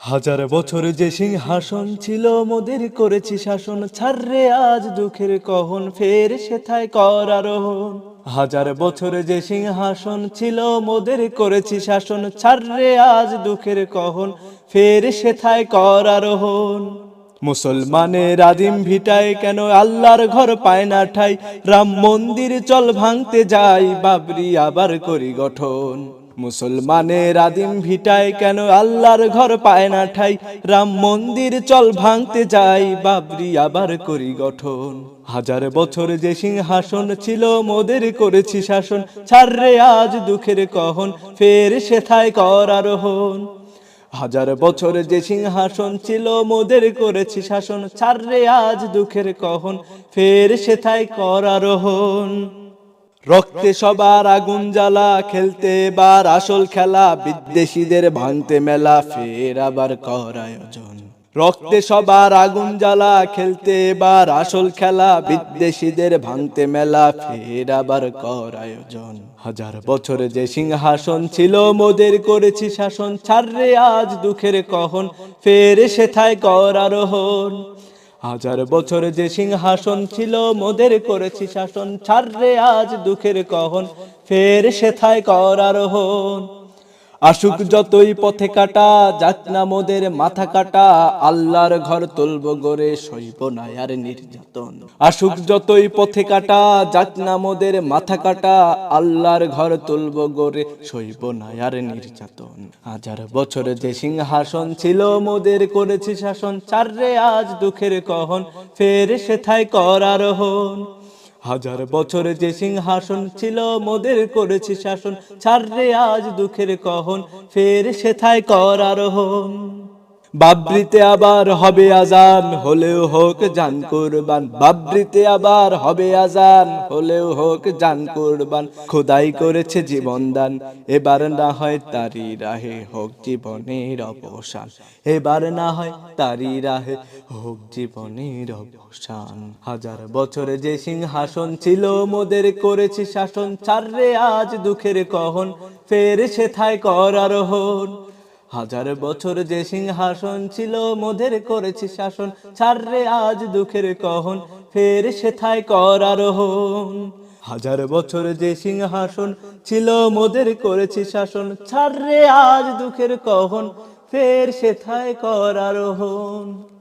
হাজার বছর যে সিংহাসন ছিল, মোদের করেছি শাসন। ছাড়রে আজ দুঃখের কহন, ফের সেথায় কর আরোহণ। হাজার বছর যে সিংহাসন ছিল, মোদের করেছি শাসন। ছাড়রে আজ দুঃখের কহন, ফের সেথায় কর আরোহণ। মুসলমানের আদিম ভিটায় কেন আল্লাহর ঘর পায় না ঠাই? রাম মন্দির চল ভাঙতে যাই, বাবরি আবার করি গঠন। মুসলমানের আদিম ভিটায় কেন আল্লাহর ঘর পায় না ঠাই? রাম মন্দির চল ভাঙতে যাই, বাবরি আবার করি গঠন। হাজার বছর যে সিংহাসন ছিল, মোদের করেছি শাসন। ছাড়রে আজ দুঃখের কহন, ফের সেথায় কর আরোহণ। হাজার বছর যে সিংহাসন ছিল, মোদের করেছি শাসন। ছাড়রে আজ দুঃখের কহন, ফের সেথায় কর আরোহণ। রক্তে সবার আগুন জ্বালা, খেলতে বার আসল খেলা। বিদ্বেষীদের ভাঙতে মেলা, ফের আবার কর আয়োজন। রক্তে সবার আগুন জ্বালা খেলতে এবার আসল খেলা বিদ্বেষীদের ভাঙতে মেলা ফের আবার কর আয়োজন। হাজার বছর যে সিংহাসন ছিল মোদের করেছি শাসন। ছাড়রে আজ দুঃখের কহন ফের সেথায় কর আরোহণ। হাজার বছর যে সিংহাসন ছিল মোদের করেছি শাসন। ছাড়রে আজ দুঃখের কহন ফের সেথায় কর আরোহণ। আসুক যতই পথে কাটা, যাক না মোদের মাথা কাটা, আল্লাহর ঘর তুলব গড়ে, সইব না আর নির্যাতন। আসুক যতই পথে কাটা, যাক না মোদের মাথা কাটা, আল্লাহর ঘর তুলব গড়ে, সইব না আর নির্যাতন। হাজার বছর যে সিংহাসন ছিল, মোদের করেছি শাসন। চাররে আজ দুঃখের কহন, ফের সেথায় কর আরোহণ হাজার বছরে যে সিংহাসন ছিল, মোদের করেছি শাসন। ছাড়রে আজ দুঃখের কহন, ফের সেথায় কর আরোহণ। বাবরিতে আবার হবে আজান, হলেও হোক জান কুরবান। বাবরিতে আবার হবে আজান, হলেও হোক জান কুরবান। খোদাই করেছে জীবন দান, এবার না হয় তারি রাহে হোক জীবনের অবসান। এবার না হয় তারি রাহে হোক জীবনের অবসান। হাজার বছরে যে সিংহাসন ছিল, মোদের করেছি শাসন। ছাড়রে আজ দুঃখের কহন, ফের সেথায় কর আরোহণ। হাজার বছর যে সিংহাসন ছিল, মোদের করেছি শাসন। ছাড়রে আজ দুঃখের কহন, ফের সেথায় কর আরোহণ। হাজার বছর যে সিংহাসন ছিল, মোদের করেছি শাসন। ছাড়রে আজ দুঃখের কহন, ফের সেথায় কর আরোহণ।